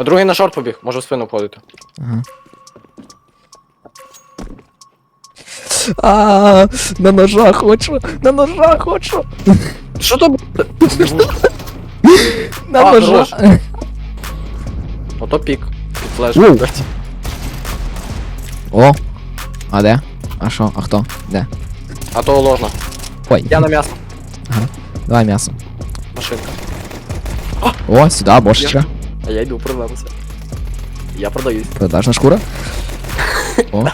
А другий на шорт побіг, може в спину входити. Ага. А, на ножа хочу, на ножа хочу, Що то? на А, ножа. хорош. Ото пік. Під. Воу. блядь. О, а де? А що, а хто? Де? А то ложно. Ой, Я на м'ясо. давай м'ясо. Машинка. О, сюди, бошечка. А я йду продамся. Я продаюсь. Продажна шкура. О.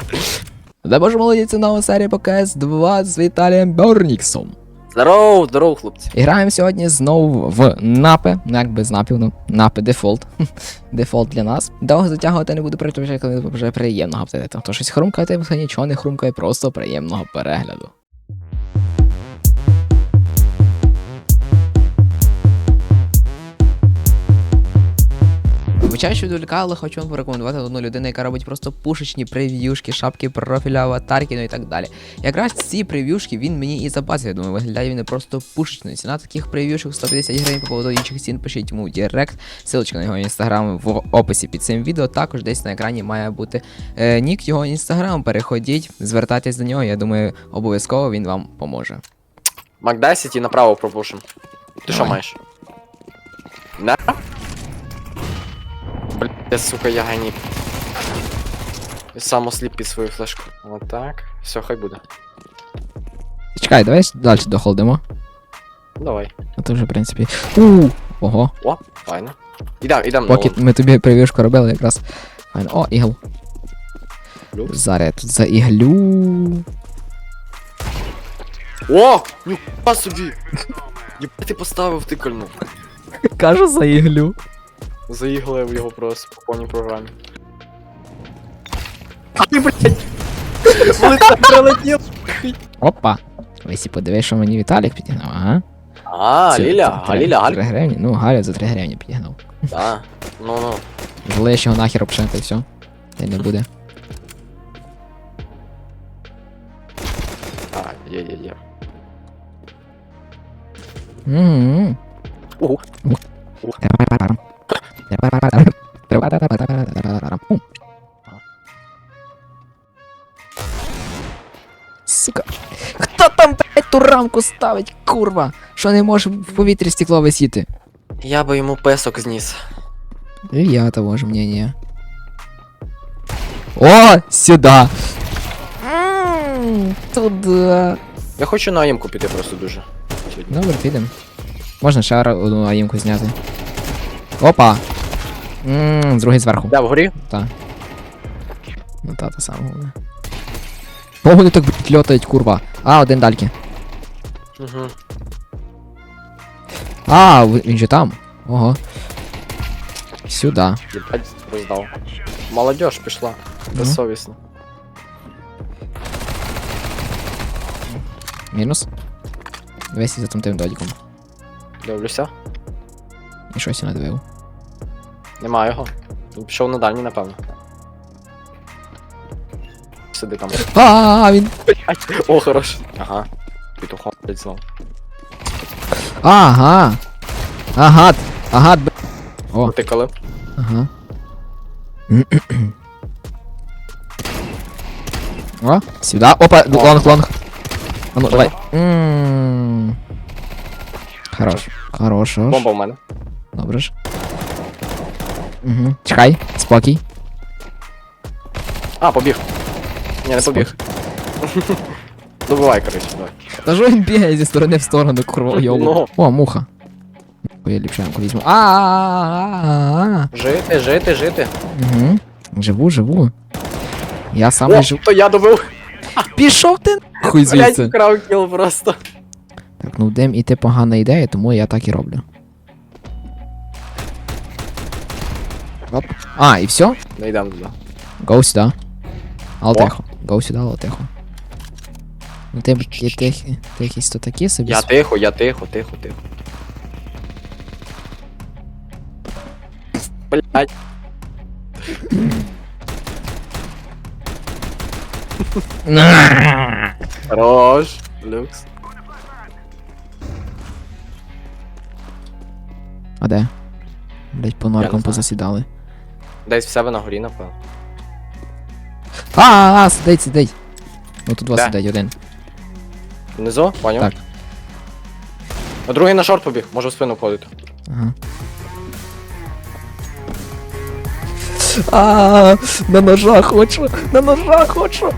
Да боже молодець, нова серія по КС2 з Віталієм Берніксом. Здорово, здорово, хлопці. І граємо сьогодні знову в напи, ну як без напів, ну напи дефолт. дефолт для нас. Довго затягувати не буду притом, коли вже приємного апдейту. То щось хрумкає, то нічого не хрумкає, просто приємного перегляду. Вибачаю, що відволікаю, але хочу вам порекомендувати одну людину, яка робить просто пушечні прев'юшки, шапки профіля, аватарки, ну і так далі. Якраз ці прев'юшки він мені і запасив. Я думаю, виглядає він просто пушечно. Ціна таких прев'юшок 150 гривень по поводу інших цін. Пишіть йому в Директ. Силочка на його інстаграм в описі під цим відео. Також десь на екрані має бути е, нік його інстаграм. Переходіть, звертайтесь до нього. Я думаю, обов'язково він вам поможе. Мак 10 і направо пропушим. Ти що маєш? Не? Блять, сука, я геній. Сам осліп під свою флешку. Отак. Все, хай буде. Чекай, давай далі дохолдимо. Давай. А то вже, в принципі. У, ого. О, файно. Ідем, ідем Поки ми тобі прев'юшку робили якраз. Файно. О, ігл. Зараз я тут за іглю. О! Ніхуя собі! Єбать ти поставив тикальну. Кажу за іглю. Заіглив його просто по повній програмі. Ай, блядь! Лице прилетів! Опа. І подивись, що мені Віталік підігнав, ага. А, Це- Ліля, це а три- Ліля, Три Галь. гривні. Ну, Галя за 3 гривні підігнав. Да. Ну ну. Залиш його нахер обшити і все. Та й не буде. А, є, є, є. Мгм. Ого. Ум. Рамку ставить, курва? Що не може в повітрі стекло висіти? Я би йому песок зніс. И я того же мнения. О, сюда. Туда. Я хочу на аїмку піти просто дуже. Сьогодні. Добре, підемо. Можна ра- одну аїмку зняти. Опа. Ммм, другий зверху. Да, вгорі? Та. Ну та, та саме головне. О, вони так блядь, льотають, курва. А, один дальки. Угу. А, він же там. Ого. Сюда. Молодежь пішла. Ну. Безсовісно. Мінус. Дивись за тим тим додіком. Дивлюся. І щось я надивив. Нема його. Він пішов на дальній, напевно. Сиди там. А, він. О, хорош. Ага. Петухом, блядь, знов. Ага. Ага. Ага, б... О, Ти коли? ага. О, сюда. Опа, лонг, лонг. А ну, давай. Хорош, хорош. Бомба в мене. Добре ж. Угу. Чекай, спокій. А, побіг. Ні, не побіг. Добивай, коротше, давай. Та ж він бігає зі сторони в сторону, курва. Ну. О, муха. Я ліпше ямку візьму. А. Жити, жити, жити. Угу. Живу, живу. Я саме О, живу. то я добив. Пішов ти хуй звідси. Кіл просто. Так, ну дим іти погана ідея, тому я так і роблю. Оп. А, і все? Не йдемо туди. Гоу сюди. Але О. тихо. Гоу сюди, але тихо. Ну ти, ти, ти, ти якісь то такі собі. Я тихо, я тихо, тихо, тихо. Блять. Хорош. Люкс. А де? Блять, по норкам позасідали. Десь в себе на горі, напевно. А, а, а, сидить, сидить. Ну тут два Де? сидить один. Внизу, поняв? Так. А другий на шорт побіг, може в спину входити. Ага. А, на ножа хочу, на ножа хочу.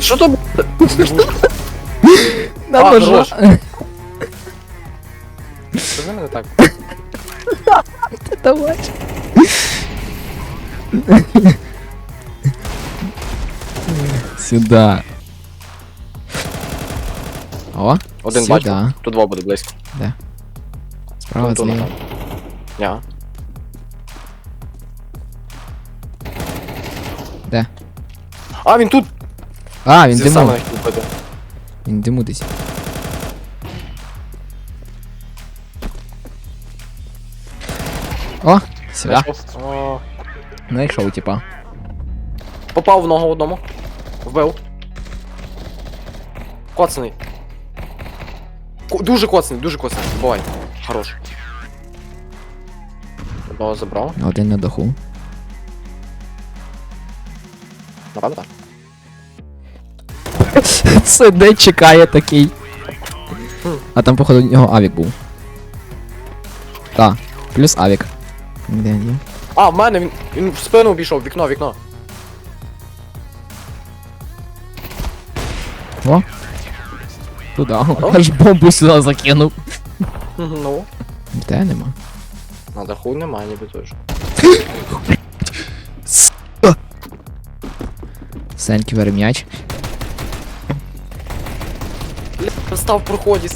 Що то? На А, ножа. хорош. Що з ними не так? Давай. Сюда. О, Один Сюда. бачу, тут два буде близько. справа Тут, зліва. напевно. Де? А, він тут! А, він Зі диму. Він диму десь. О, сюди. Знайшов. О, Знайшов, типа. Попав в ногу одному. Вбив. Коцаний. Дуже коцаний, дуже коцаний. Бувай. Хорош. Одного забрав. Один на даху. Напевно так. Сидить, чекає такий. А там, походу, у нього авік був. Так, плюс авік. Де він є? А, в мене він, він в спину обійшов, вікно, вікно. О. Туда. Аж бомбу сюди закинув. Ну. Де нема. На даху немає ніби теж. Сенький верм'яч. Став в проході.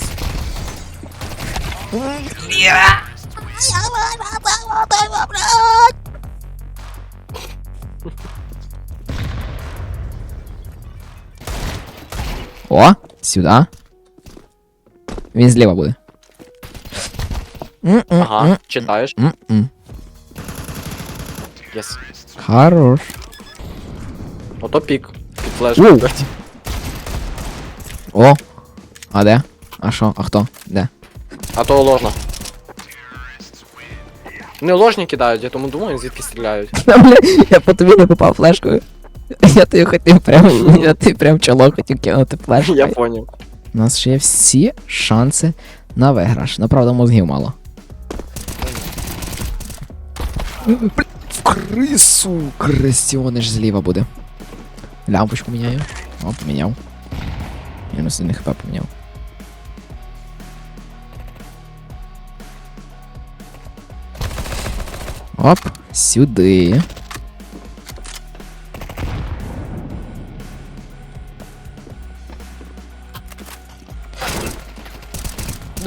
О, сюди. Він зліва буде. Ага, читаєш. М-м. Хорош. Ото пік. Під флешку. О. А де? А що? А хто? Де? А то ложно. Не ложні кидають, я тому думаю, звідки стріляють. Бля, я по тобі не попав флешкою. Я тобі хотів прям, я тобі прям чоло хотів кинути флешкою. Я поняв. У нас ще є всі шанси на виграш. Ну, правда, мозгів мало. В крису! Крестіониш зліва буде. Лямпочку міняю. О, поміняв. Мінус 1 хп поміняв. Оп, сюди.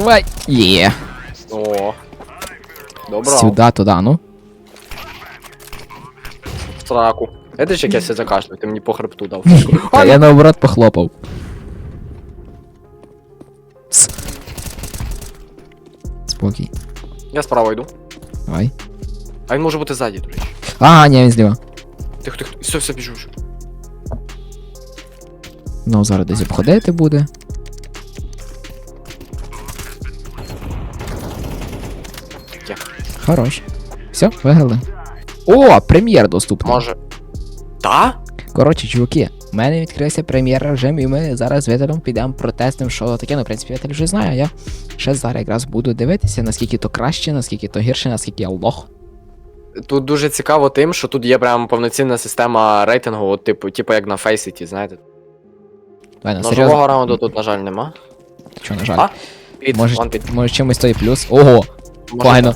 Давай. Є. О. Добре. Сюди, туди, ну. В сраку. Это ж як я себе закашлю, ти мені по хребту дав. Та я наоборот похлопав. Спокій. Я справа йду. Давай. А він може бути ззаді, до речі. А, ні, він зліва. Тихо, тихо, все, все, біжу вже. Ну, зараз десь обходити буде. Хорош. Все, виграли. О, прем'єр доступний. Може. Та? Коротше, чуваки, у мене відкрився прем'єр режим, і ми зараз з Віталем підемо протестимо, що таке. Ну, в принципі, Віталь вже знає, я ще зараз якраз буду дивитися, наскільки то краще, наскільки то гірше, наскільки я лох. Тут дуже цікаво тим, що тут є прям повноцінна система рейтингу, от, типу, типу як на Faceit, знаєте. На Ножового серйозно. раунду тут, на жаль, нема. Що, на жаль. А? Під, Може, вон під. може чимось то і плюс. Ого, файно.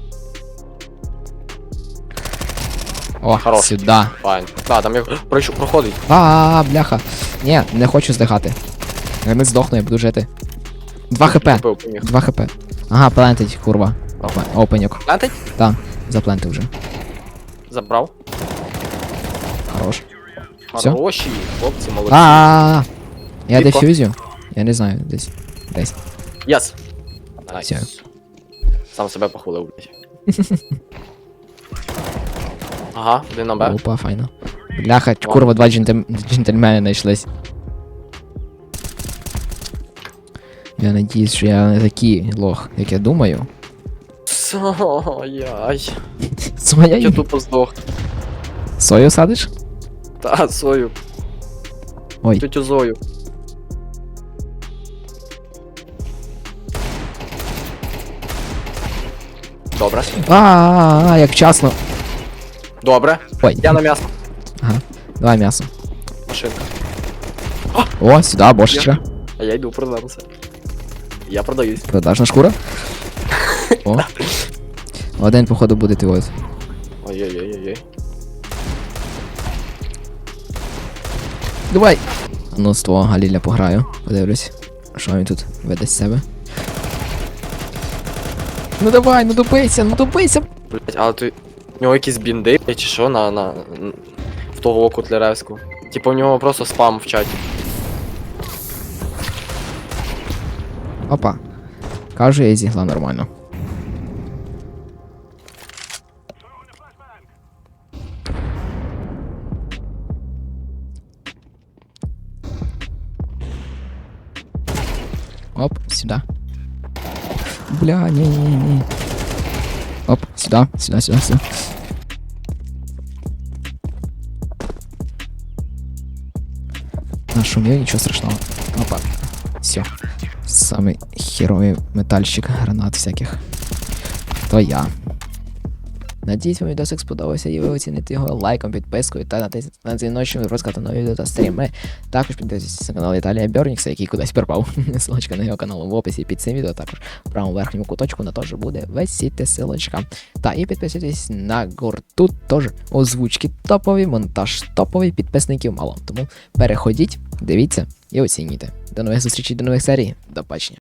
О, Хорош. сюди. Файн. Да, там я пройшов, проходить. А, бляха. Ні, не хочу здихати. Я не здохну, я буду жити. 2 хп. Купив, 2 хп. Ага, плентить, курва. Опа- Опеньок. Лентить? Заплентив вже. Забрав. Хорош. Хороші, хлопці, молодці. А. Я дефюзю? Я не знаю, десь. Десь. Єс. Найс. Сам себе похулив, блядь. Ага, один на Б. Опа, файно. Бляха, курва, два джентель... джентльмени знайшлись. Я надіюсь, що я не такий лох, як я думаю. Сояй. Своя Я тупо здох. Сою садиш? Та, свою. Ой. Тетю Зою. Добре. А, як вчасно. Добре. Ой, Я на м'ясо. Ага. давай м'ясо. Машинка. О, сюди, бошечка. А я йду продамся. Я продаюсь. Продажна шкура. О. Один, походу, буде ти ось. Ой-ой-ой-ой. Давай. Ну, з твого Галіля пограю. Подивлюсь. Що він тут веде з себе. Ну давай, ну добийся, ну добийся. Блять, але ти. У нього якісь бінди, чи що на, на, н- в того Котляревську. Типа у нього просто спам в чаті. Опа. Кажу, я зігла нормально. Оп, сюда. Бля, не-не-не. Оп, сюда, сюда, сюда, сюда. Нашумел, ничего страшного. Опа. Все. Самый херовий метальщик гранат всяких. То я. Надіюсь, вам відосик сподобався і ви оціните його лайком, підпискою та натисніть на дзвіночок, розказати нові відео та стріми. Також підписуйтесь на канал Віталія Бьорнікса, який кудись пропав. Силочка на його канал в описі під цим відео, також в правому верхньому куточку на теж буде висіти силочка. Та і підписуйтесь на гурту, теж озвучки топові, монтаж топовий, підписників мало. Тому переходіть, дивіться і оцінюйте. До нових зустрічей, до нових серій. До бачення.